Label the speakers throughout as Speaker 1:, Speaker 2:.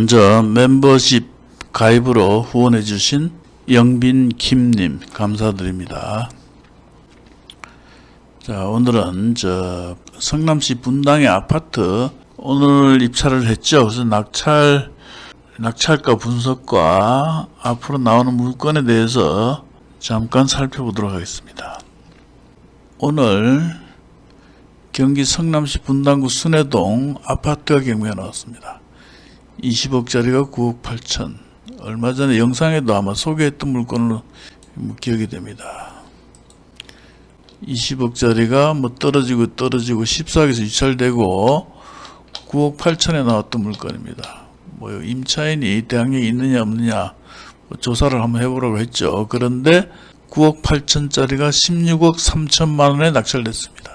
Speaker 1: 먼저 멤버십 가입으로 후원해 주신 영빈 김님 감사드립니다. 자, 오늘은 저 성남시 분당의 아파트 오늘 입찰을 했죠. 그래서 낙찰 낙찰가 분석과 앞으로 나오는 물건에 대해서 잠깐 살펴보도록 하겠습니다. 오늘 경기 성남시 분당구 순회동 아파트가 경매가 나왔습니다. 20억짜리가 9억 8천. 얼마 전에 영상에도 아마 소개했던 물건으로 기억이 됩니다. 20억짜리가 뭐 떨어지고 떨어지고 14억에서 유찰되고 9억 8천에 나왔던 물건입니다. 뭐 임차인이 대항력이 있느냐 없느냐 뭐 조사를 한번 해보라고 했죠. 그런데 9억 8천짜리가 16억 3천만 원에 낙찰됐습니다.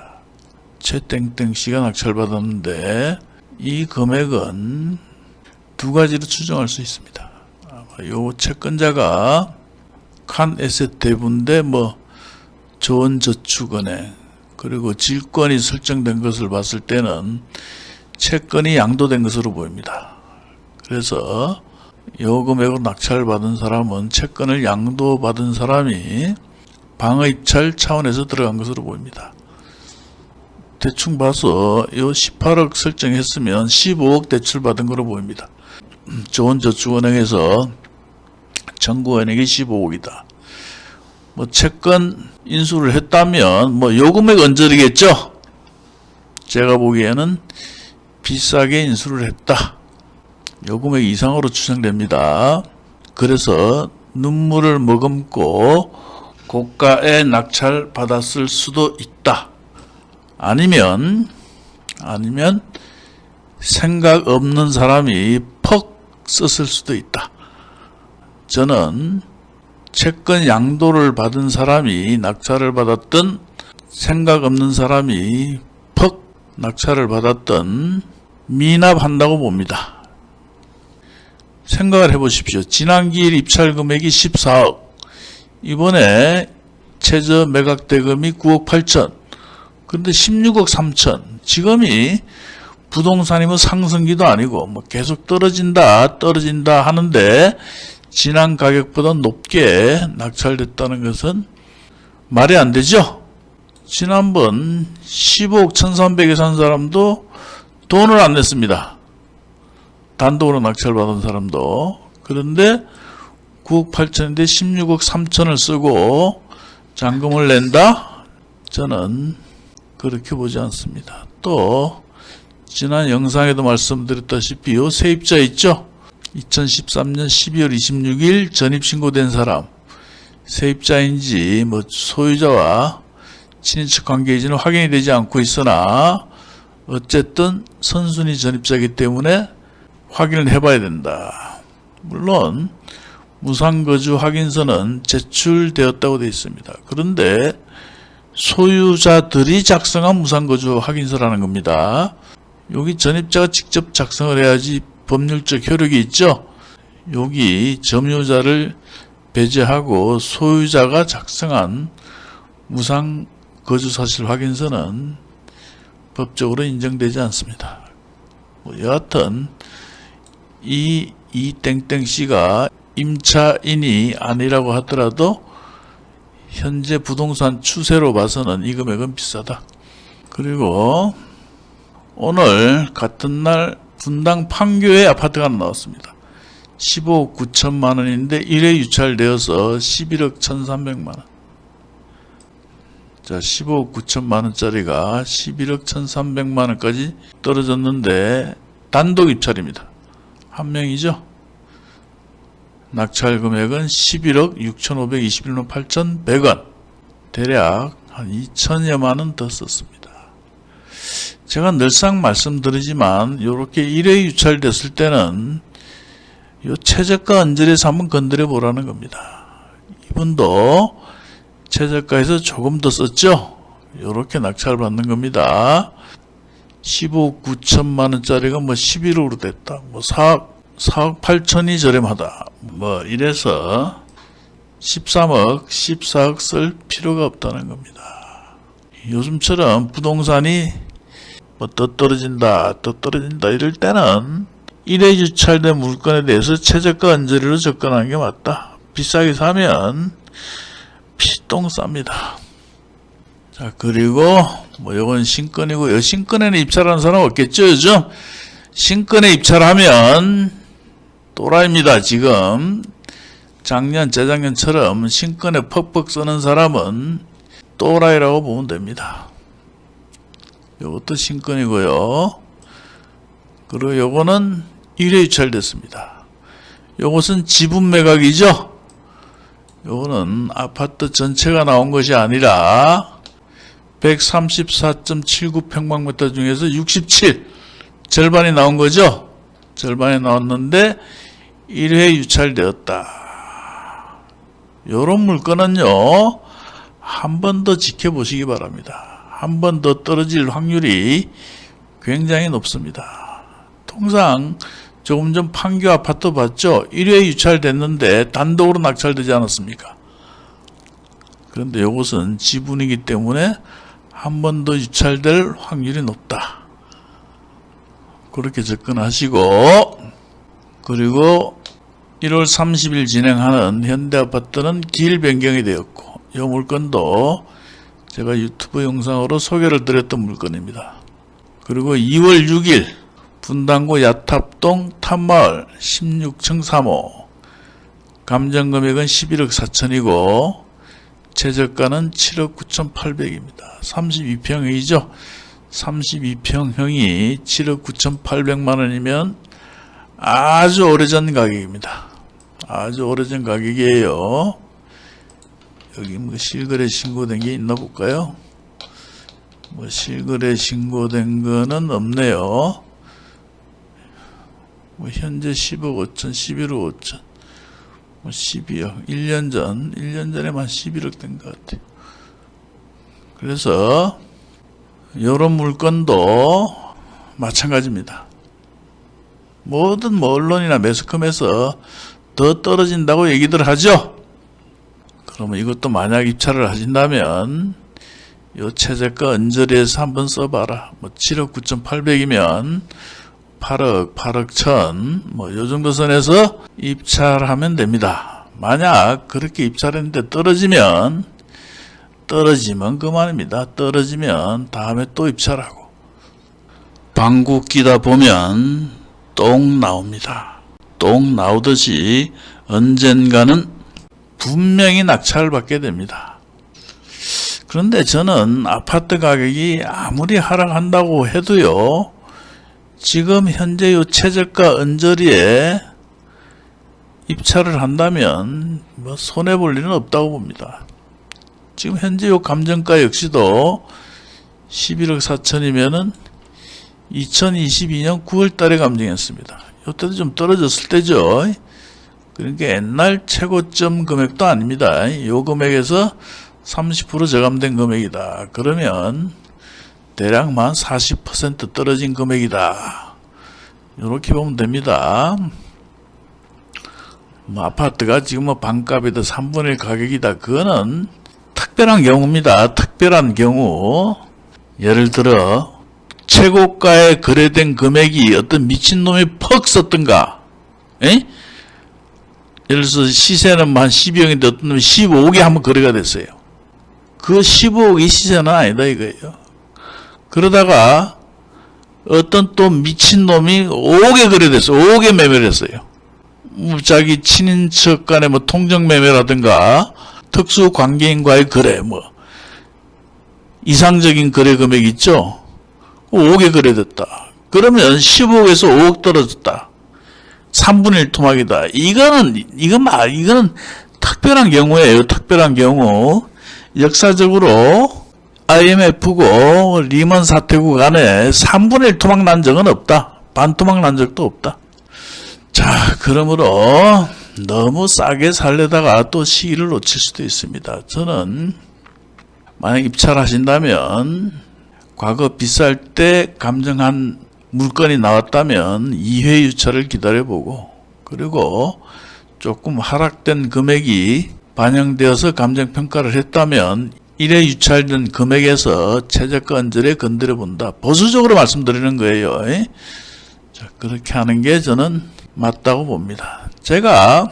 Speaker 1: 최땡땡 씨가 낙찰받았는데 이 금액은 두 가지로 추정할 수 있습니다. 요 채권자가 칸 에셋 대부인데 뭐 조원저축은행 그리고 질권이 설정된 것을 봤을 때는 채권이 양도된 것으로 보입니다. 그래서 요 금액으로 낙찰받은 사람은 채권을 양도받은 사람이 방어 입찰 차원에서 들어간 것으로 보입니다. 대충 봐서 요 18억 설정했으면 15억 대출받은 거로 보입니다. 조원저축은행에서 정부은행이 15억이다. 뭐 채권 인수를 했다면 뭐 요금액 언저리겠죠. 제가 보기에는 비싸게 인수를 했다. 요금액 이상으로 추정됩니다. 그래서 눈물을 머금고 고가에 낙찰 받았을 수도 있다. 아니면 아니면 생각 없는 사람이 퍽 썼을 수도 있다. 저는 채권 양도를 받은 사람이 낙찰을 받았던 생각 없는 사람이 퍽 낙찰을 받았던 미납한다고 봅니다. 생각을 해보십시오. 지난 기일 입찰 금액이 14억. 이번에 최저 매각 대금이 9억 8천. 그런데 16억 3천. 지금이 부동산이 뭐 상승기도 아니고 뭐 계속 떨어진다 떨어진다 하는데 지난 가격보다 높게 낙찰됐다는 것은 말이 안 되죠. 지난번 15억 1300에 산 사람도 돈을 안 냈습니다. 단독으로 낙찰받은 사람도. 그런데 9억 8천인데 16억 3천을 쓰고 잔금을 낸다? 저는 그렇게 보지 않습니다. 또 지난 영상에도 말씀드렸다시피 요 세입자 있죠? 2013년 12월 26일 전입신고된 사람 세입자인지 뭐 소유자와 친인척 관계인지는 확인이 되지 않고 있으나 어쨌든 선순위 전입자이기 때문에 확인을 해봐야 된다. 물론 무상거주 확인서는 제출되었다고 되어 있습니다. 그런데 소유자들이 작성한 무상거주 확인서라는 겁니다. 여기 전입자가 직접 작성을 해야지 법률적 효력이 있죠. 여기 점유자를 배제하고 소유자가 작성한 무상 거주 사실 확인서는 법적으로 인정되지 않습니다. 뭐 여하튼 이 이땡땡 씨가 임차인이 아니라고 하더라도 현재 부동산 추세로 봐서는 이 금액은 비싸다. 그리고 오늘 같은 날 분당 판교에 아파트가 나왔습니다. 15억 9천만 원인데 1회 유찰되어서 11억 1,300만 원. 자, 15억 9천만 원짜리가 11억 1,300만 원까지 떨어졌는데 단독 입찰입니다. 한 명이죠. 낙찰 금액은 11억 6,521만 8,100원. 대략 한 2천여만 원 더 썼습니다. 제가 늘상 말씀드리지만 이렇게 1회 유찰됐을 때는 요 최저가 언저리에서 한번 건드려 보라는 겁니다. 이분도 최저가에서 조금 더 썼죠. 이렇게 낙찰 받는 겁니다. 15억 9천만 원짜리가 뭐 11억으로 됐다. 뭐 4억 4억 8천이 저렴하다. 뭐 이래서 13억, 14억 쓸 필요가 없다는 겁니다. 요즘처럼 부동산이 뭐더 떨어진다, 더 떨어진다 이럴 때는 1회 유찰된 물건에 대해서 최저가 언저리로 접근하는 게 맞다. 비싸게 사면 피똥 쌉니다. 자, 그리고 뭐 요건 신건이고 요 신건에는 입찰하는 사람 없겠죠, 요즘? 신건에 입찰하면 또라입니다, 지금. 작년, 재작년처럼 신건에 퍽퍽 쓰는 사람은 또라이라고 보면 됩니다. 요것도 신건이고요. 그리고 요거는 1회 유찰됐습니다. 요것은 지분 매각이죠. 요거는 아파트 전체가 나온 것이 아니라 134.79평방미터 중에서 67 절반이 나온 거죠. 절반이 나왔는데 1회 유찰되었다. 요런 물건은요. 한 번 더 지켜보시기 바랍니다. 한 번 더 떨어질 확률이 굉장히 높습니다. 통상 조금 전 판교 아파트 봤죠? 1회 유찰됐는데 단독으로 낙찰되지 않았습니까? 그런데 이것은 지분이기 때문에 한 번 더 유찰될 확률이 높다. 그렇게 접근하시고 그리고 1월 30일 진행하는 현대아파트는 길 변경이 되었고 이 물건도 제가 유튜브 영상으로 소개를 드렸던 물건입니다. 그리고 2월 6일 분당구 야탑동 탑마을 16층 3호 감정 금액은 11억 4천이고 최저가는 7억 9,800입니다. 32평이죠. 32평형이 7억 9,800만 원이면 아주 오래전 가격입니다. 아주 오래전 가격이에요. 여기 뭐 실거래 신고된 게 있나 볼까요? 뭐 실거래 신고된 거는 없네요. 뭐 현재 10억 5천, 11억 5천, 뭐 12억, 1년 전, 1년 전에만 11억 된 것 같아요. 그래서 이런 물건도 마찬가지입니다. 모든 뭐 언론이나 매스컴에서 더 떨어진다고 얘기들 하죠. 그러면 이것도 만약 입찰을 하신다면 요 최저가 언저리에서 한번 써봐라. 뭐 7억 9,800이면 8억, 8억 천, 뭐 요 정도 선에서 입찰하면 됩니다. 만약 그렇게 입찰했는데 떨어지면 떨어지면 그만입니다. 떨어지면 다음에 또 입찰하고 방구 끼다 보면 똥 나옵니다. 똥 나오듯이 언젠가는 분명히 낙찰을 받게 됩니다. 그런데 저는 아파트 가격이 아무리 하락한다고 해도요, 지금 현재 요 최저가 언저리에 입찰을 한다면 뭐 손해 볼 일은 없다고 봅니다. 지금 현재 요 감정가 역시도 11억 4천이면은 2022년 9월 달에 감정했습니다. 이때도 좀 떨어졌을 때죠. 그러니까 옛날 최고점 금액도 아닙니다. 요 금액에서 30% 저감된 금액이다. 그러면 대략만 40% 떨어진 금액이다. 이렇게 보면 됩니다. 뭐 아파트가 지금 뭐 반값에도 3분의 1 가격이다. 그거는 특별한 경우입니다. 특별한 경우 예를 들어 최고가에 거래된 금액이 어떤 미친놈이 퍽 썼던가 에? 예를 들어서 시세는 뭐한 12억인데 어떤 놈이 15억에 한번 거래가 됐어요. 그 15억이 시세는 아니다 이거예요. 그러다가 어떤 또 미친놈이 5억에 거래됐어. 5억에 매매를 했어요. 뭐 자기 친인척 간의 뭐 통정 매매라든가 특수 관계인과의 거래 뭐 이상적인 거래 금액 있죠. 5억에 거래됐다. 그러면 15억에서 5억 떨어졌다. 3분의 1 토막이다. 이거는 이건 말 이거는 특별한 경우예요. 특별한 경우 역사적으로 IMF고 리먼 사태고 간에 3분의 1 토막 난 적은 없다. 반 토막 난 적도 없다. 자, 그러므로 너무 싸게 살려다가 또 시기를 놓칠 수도 있습니다. 저는 만약 입찰하신다면 과거 비쌀 때 감정한 물건이 나왔다면 2회 유찰을 기다려보고 그리고 조금 하락된 금액이 반영되어서 감정평가를 했다면 1회 유찰된 금액에서 최저가 언저리에 건드려 본다. 보수적으로 말씀드리는 거예요. 자, 그렇게 하는 게 저는 맞다고 봅니다. 제가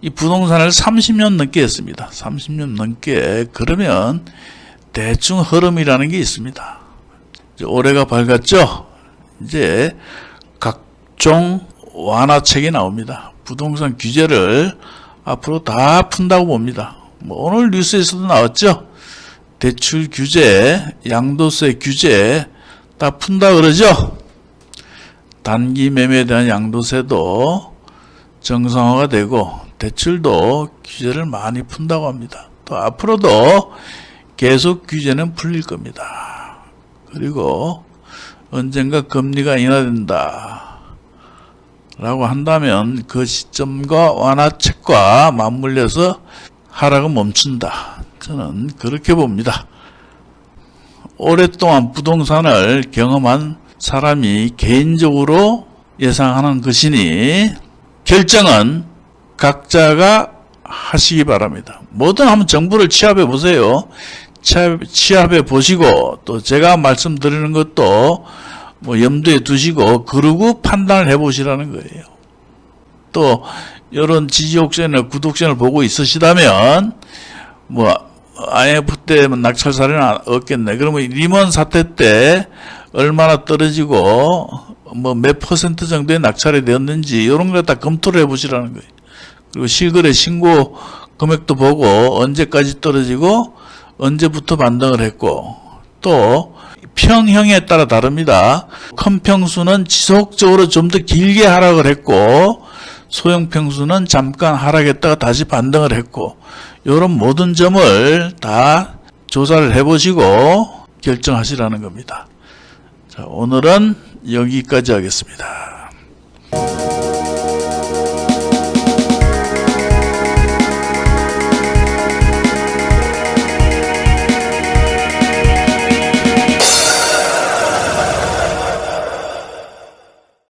Speaker 1: 이 부동산을 30년 넘게 했습니다. 30년 넘게 그러면 대충 흐름이라는 게 있습니다. 올해가 밝았죠? 이제 각종 완화책이 나옵니다. 부동산 규제를 앞으로 다 푼다고 봅니다. 뭐 오늘 뉴스에서도 나왔죠? 대출 규제, 양도세 규제 다 푼다 그러죠? 단기 매매에 대한 양도세도 정상화가 되고 대출도 규제를 많이 푼다고 합니다. 또 앞으로도 계속 규제는 풀릴 겁니다. 그리고 언젠가 금리가 인하된다. 라고 한다면 그 시점과 완화책과 맞물려서 하락은 멈춘다. 저는 그렇게 봅니다. 오랫동안 부동산을 경험한 사람이 개인적으로 예상하는 것이니 결정은 각자가 하시기 바랍니다. 뭐든 한번 정부를 취합해 보세요. 취합, 취합해 보시고 또 제가 말씀드리는 것도 뭐 염두에 두시고 그러고 판단을 해 보시라는 거예요. 또 이런 지지 옥션이나 구독션을 보고 있으시다면 뭐 IMF 때 낙찰 사례는 없겠네. 그러면 리먼 사태 때 얼마나 떨어지고 뭐 몇 퍼센트 정도의 낙찰이 되었는지 이런 걸 다 검토를 해보시라는 거예요. 그리고 실거래 신고 금액도 보고 언제까지 떨어지고 언제부터 반등을 했고 또 평형에 따라 다릅니다. 큰 평수는 지속적으로 좀 더 길게 하락을 했고 소형 평수는 잠깐 하락했다가 다시 반등을 했고 이런 모든 점을 다 조사를 해보시고 결정하시라는 겁니다. 자, 오늘은 여기까지 하겠습니다.